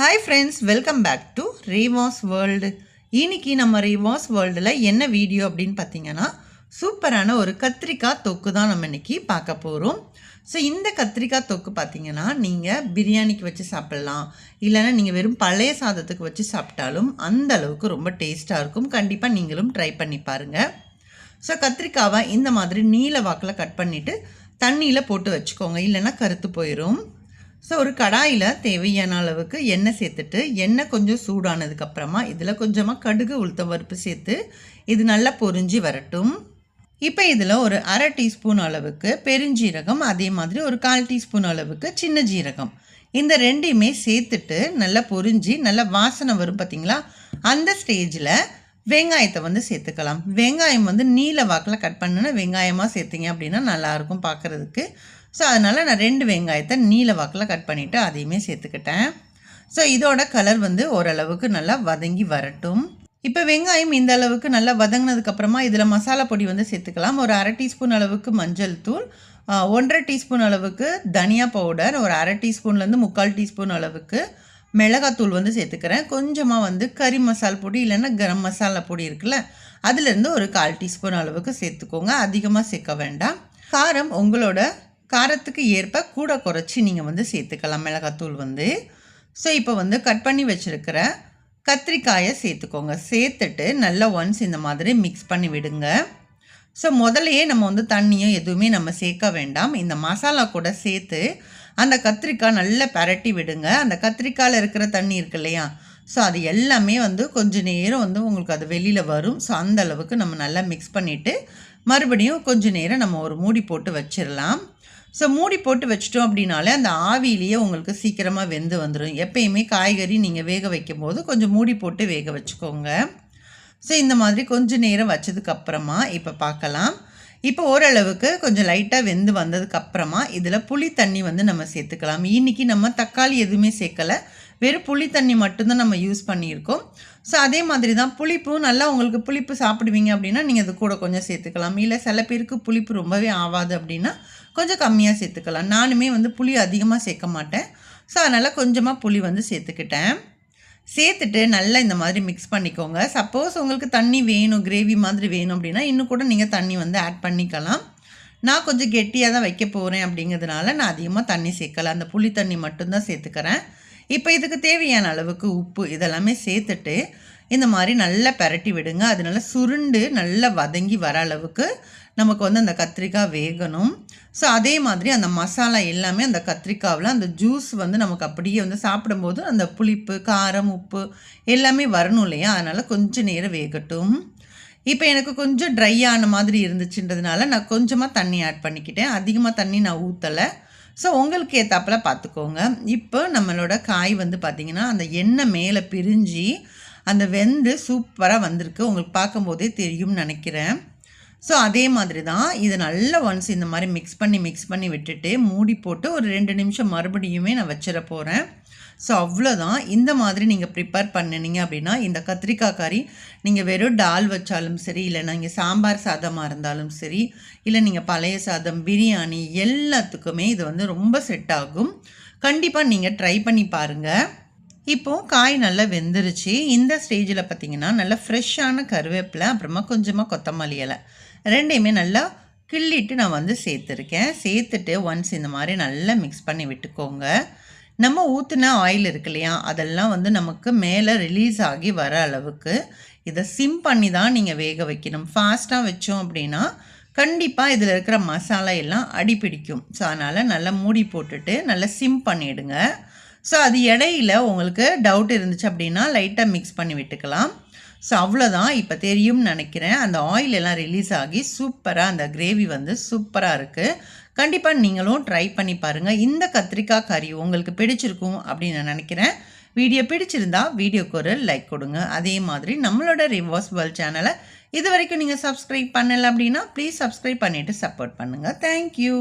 Hi friends welcome back to Reeva's world இன்னைக்கு நம்ம ரீவாஸ் வேர்ல்டில் என்ன வீடியோ அப்படின்னு பார்த்தீங்கன்னா சூப்பரான ஒரு கத்திரிக்காய் தொக்கு தான் நம்ம இன்னைக்கு பார்க்க போகிறோம் ஸோ இந்த கத்திரிக்காய் தொக்கு பார்த்தீங்கன்னா நீங்கள் பிரியாணிக்கு வச்சு சாப்பிட்லாம். இல்லைன்னா நீங்கள் வெறும் பழைய சாதத்துக்கு வச்சு சாப்பிட்டாலும் அந்த அளவுக்கு ரொம்ப டேஸ்ட்டாக இருக்கும். கண்டிப்பாக நீங்களும் ட்ரை பண்ணி பாருங்கள் ஸோ கத்திரிக்காவை இந்த மாதிரி நீல வாக்கில் கட் பண்ணிவிட்டு தண்ணியில் போட்டு வச்சுக்கோங்க. இல்லைன்னா கருத்து போயிடும் ஸோ ஒரு கடாயில் தேவையான அளவுக்கு எண்ணெய் சேர்த்துட்டு எண்ணெய் கொஞ்சம் சூடானதுக்கப்புறமா இதில் கொஞ்சமாக கடுகு உளுத்த பருப்பு சேர்த்து இது நல்லா பொரிஞ்சு வரட்டும். இப்போ இதில் ஒரு அரை டீஸ்பூன் அளவுக்கு பெருஞ்சீரகம் அதே மாதிரி ஒரு கால் டீஸ்பூன் அளவுக்கு சின்ன ஜீரகம். இந்த ரெண்டையுமே சேர்த்துட்டு நல்லா பொரிஞ்சு நல்லா வாசனை வரும் பார்த்திங்களா அந்த ஸ்டேஜில் வெங்காயத்தை வந்து சேர்த்துக்கலாம். வெங்காயம் வந்து நீல வாக்கில் கட் பண்ணுன்னா வெங்காயமாக சேர்த்திங்க அப்படின்னா நல்லாயிருக்கும் பார்க்குறதுக்கு ஸோ அதனால் நான் ரெண்டு வெங்காயத்தை நீல வாக்கில் கட் பண்ணிவிட்டு அதையுமே சேர்த்துக்கிட்டேன். ஸோ இதோட கலர் வந்து ஓரளவுக்கு நல்லா வதங்கி வரட்டும். இப்போ வெங்காயம் இந்த அளவுக்கு நல்லா வதங்கினதுக்கப்புறமா இதில் மசாலா பொடி வந்து சேர்த்துக்கலாம். ஒரு அரை டீஸ்பூன் அளவுக்கு மஞ்சள் தூள் ஒன்றரை டீஸ்பூன் அளவுக்கு தனியா பவுடர் ஒரு அரை டீஸ்பூன்லேருந்து முக்கால் டீஸ்பூன் அளவுக்கு மிளகாத்தூள் வந்து சேர்த்துக்கிறேன். கொஞ்சமாக வந்து கறி மசால் பொடி இல்லைன்னா கரம் மசாலா பொடி இருக்குல்ல அதுலேருந்து ஒரு கால் டீஸ்பூன் அளவுக்கு சேர்த்துக்கோங்க. அதிகமாக சேர்க்க வேண்டாம். காரம் உங்களோட காரத்துக்கு ஏற்ப கூட குறைச்சி நீங்கள் வந்து சேர்த்துக்கலாம். மிளகாத்தூள் வந்து. ஸோ இப்போ வந்து கட் பண்ணி வச்சுருக்கிற கத்திரிக்காயை சேர்த்துக்கோங்க. சேர்த்துட்டு நல்லா ஒன்ஸ் இந்த மாதிரி மிக்ஸ் பண்ணி விடுங்க. ஸோ முதலையே நம்ம வந்து தண்ணியும் எதுவுமே நம்ம சேர்க்க வேண்டாம். இந்த மசாலா கூட சேர்த்து அந்த கத்திரிக்காய் நல்லா பரட்டி விடுங்க. அந்த கத்திரிக்காயில் இருக்கிற தண்ணி இருக்கு இல்லையா? ஸோ அது எல்லாமே வந்து கொஞ்சம் நேரம் வந்து உங்களுக்கு அது வெளியில் வரும். ஸோ அந்த அளவுக்கு நம்ம நல்லா மிக்ஸ் பண்ணிவிட்டு மறுபடியும் கொஞ்ச நேரம் நம்ம ஒரு மூடி போட்டு வச்சிடலாம். ஸோ மூடி போட்டு வச்சிட்டோம் அப்படின்னாலே அந்த ஆவியிலேயே உங்களுக்கு சீக்கிரமாக வெந்து வந்துடும் எப்பயுமே காய்கறி நீங்கள் வேக வைக்கும் போது கொஞ்சம் மூடி போட்டு வேக வச்சுக்கோங்க. ஸோ இந்த மாதிரி கொஞ்சம் நேரம் வச்சதுக்கப்புறமா இப்போ பார்க்கலாம் இப்போ ஓரளவுக்கு கொஞ்சம் லைட்டாக வெந்து வந்ததுக்கப்புறமா இதில் புளி தண்ணி வந்து நம்ம சேர்த்துக்கலாம். இன்றைக்கி நம்ம தக்காளி எதுவுமே சேர்க்கலை. வெறும் புளி தண்ணி மட்டும்தான் நம்ம யூஸ் பண்ணியிருக்கோம். ஸோ அதே மாதிரி தான் புளிப்பு நல்லா உங்களுக்கு புளிப்பு சாப்பிடுவீங்க அப்படின்னா நீங்கள் அது கூட கொஞ்சம் சேர்த்துக்கலாம். இல்லை சில பேருக்கு புளிப்பு ரொம்பவே ஆகாது அப்படின்னா கொஞ்சம் கம்மியாக சேர்த்துக்கலாம். நானுமே வந்து புளி அதிகமாக சேர்க்க மாட்டேன். ஸோ அதனால் கொஞ்சமாக புளி வந்து சேர்த்துக்கிட்டேன். சேர்த்துட்டு நல்லா இந்த மாதிரி மிக்ஸ் பண்ணிக்கோங்க. சப்போஸ் உங்களுக்கு தண்ணி வேணும் கிரேவி மாதிரி வேணும் அப்படின்னா இன்னும் கூட நீங்கள் தண்ணி வந்து ஆட் பண்ணிக்கலாம். நான் கொஞ்சம் கெட்டியாக தான் வைக்க போகிறேன் அப்படிங்கிறதுனால நான் அதிகமாக தண்ணி சேர்க்கலை. அந்த புளி தண்ணி மட்டும்தான் சேர்த்துக்கிறேன். இப்போ இதுக்கு தேவையான அளவுக்கு உப்பு இதெல்லாமே சேர்த்துட்டு இந்த மாதிரி நல்லா பரட்டி விடுங்க. அது நல்லா சுருண்டு நல்லா வதங்கி வர அளவுக்கு நமக்கு வந்து அந்த கத்திரிக்காய் வேகணும். ஸோ அதே மாதிரி அந்த மசாலா எல்லாமே அந்த கத்திரிக்காவில் அந்த ஜூஸ் வந்து நமக்கு அப்படியே வந்து சாப்பிடும்போது அந்த புளிப்பு காரம் உப்பு எல்லாமே வரணும் இல்லையா? அதனால் கொஞ்சம் நேரம் வேகட்டும். இப்போ எனக்கு கொஞ்சம் ட்ரை ஆன மாதிரி இருந்துச்சுன்றதுனால நான் கொஞ்சமாக தண்ணி ஆட் பண்ணிக்கிட்டேன். அதிகமாக தண்ணி நான் ஊற்றலை ஸோ உங்களுக்கு ஏற்றாப்பில் பார்த்துக்கோங்க இப்போ நம்மளோட காய் வந்து பார்த்திங்கன்னா அந்த எண்ணெய் மேலே பிரிஞ்சு அந்த வெந்து சூப்பராக வந்திருக்கு. உங்களுக்கு பார்க்கும்போதே தெரியும்னு நினைக்கிறேன். ஸோ அதே மாதிரி தான் இதை நல்லா ஒன்ஸ் இந்த மாதிரி மிக்ஸ் பண்ணி மிக்ஸ் பண்ணி விட்டுட்டு மூடி போட்டு ஒரு ரெண்டு நிமிஷம் மறுபடியுமே நான் வச்சிட போகிறேன் ஸோ அவ்வளோதான் இந்த மாதிரி நீங்கள் ப்ரிப்பேர் பண்ணினீங்க அப்படின்னா இந்த கத்திரிக்காய் கறி நீங்கள் வெறும் டால் வச்சாலும் சரி இல்லை நீங்கள் சாம்பார் சாதமாக இருந்தாலும் சரி இல்லை நீங்கள் பழைய சாதம் பிரியாணி எல்லாத்துக்குமே இது வந்து ரொம்ப செட் ஆகும். கண்டிப்பாக நீங்கள் ட்ரை பண்ணி பாருங்கள் இப்போது காய் நல்லா வெந்துருச்சு. இந்த ஸ்டேஜில் பார்த்தீங்கன்னா நல்லா ஃப்ரெஷ்ஷான கருவேப்பிலை அப்புறமா கொஞ்சமாக கொத்தமல்லி இலை. ரெண்டையுமே நல்லா கிள்ளிட்டு நான் வந்து சேர்த்துருக்கேன். சேர்த்துட்டு ஒன்ஸ் இந்த மாதிரி நல்லா மிக்ஸ் பண்ணி விட்டுக்கோங்க. நம்ம ஊற்றின ஆயில் இருக்கு இல்லையா? அதெல்லாம் வந்து நமக்கு மேலே ரிலீஸ் ஆகி வர அளவுக்கு இதை சிம் பண்ணி தான் நீங்கள் வேக வைக்கணும். ஃபாஸ்ட்டாக வச்சோம் அப்படின்னா கண்டிப்பாக இதில் இருக்கிற மசாலா எல்லாம் அடிப்பிடிக்கும் ஸோ அதனால் நல்லா மூடி போட்டுட்டு நல்லா சிம் பண்ணிவிடுங்க ஸோ அது இடையில உங்களுக்கு டவுட் இருந்துச்சு அப்படின்னா லைட்டாக மிக்ஸ் பண்ணி விட்டுக்கலாம். ஸோ அவ்வளோதான் இப்போ தெரியும்னு நினைக்கிறேன். அந்த ஆயில் எல்லாம் ரிலீஸ் ஆகி சூப்பராக அந்த கிரேவி வந்து சூப்பராக இருக்குது கண்டிப்பாக நீங்களும் ட்ரை பண்ணி பாருங்கள் இந்த கத்திரிக்காய் கறி உங்களுக்கு பிடிச்சிருக்கும் அப்படின்னு நான் நினைக்கிறேன். வீடியோ பிடிச்சிருந்தா வீடியோக்கு ஒரு லைக் கொடுங்க. அதே மாதிரி நம்மளோட ரிவர்ஸ் வேர்ல்ட் சேனலை இது வரைக்கும் நீங்கள் சப்ஸ்கிரைப் பண்ணலை அப்படின்னா ப்ளீஸ் சப்ஸ்கிரைப் பண்ணிவிட்டு சப்போர்ட் பண்ணுங்கள் தேங்க்யூ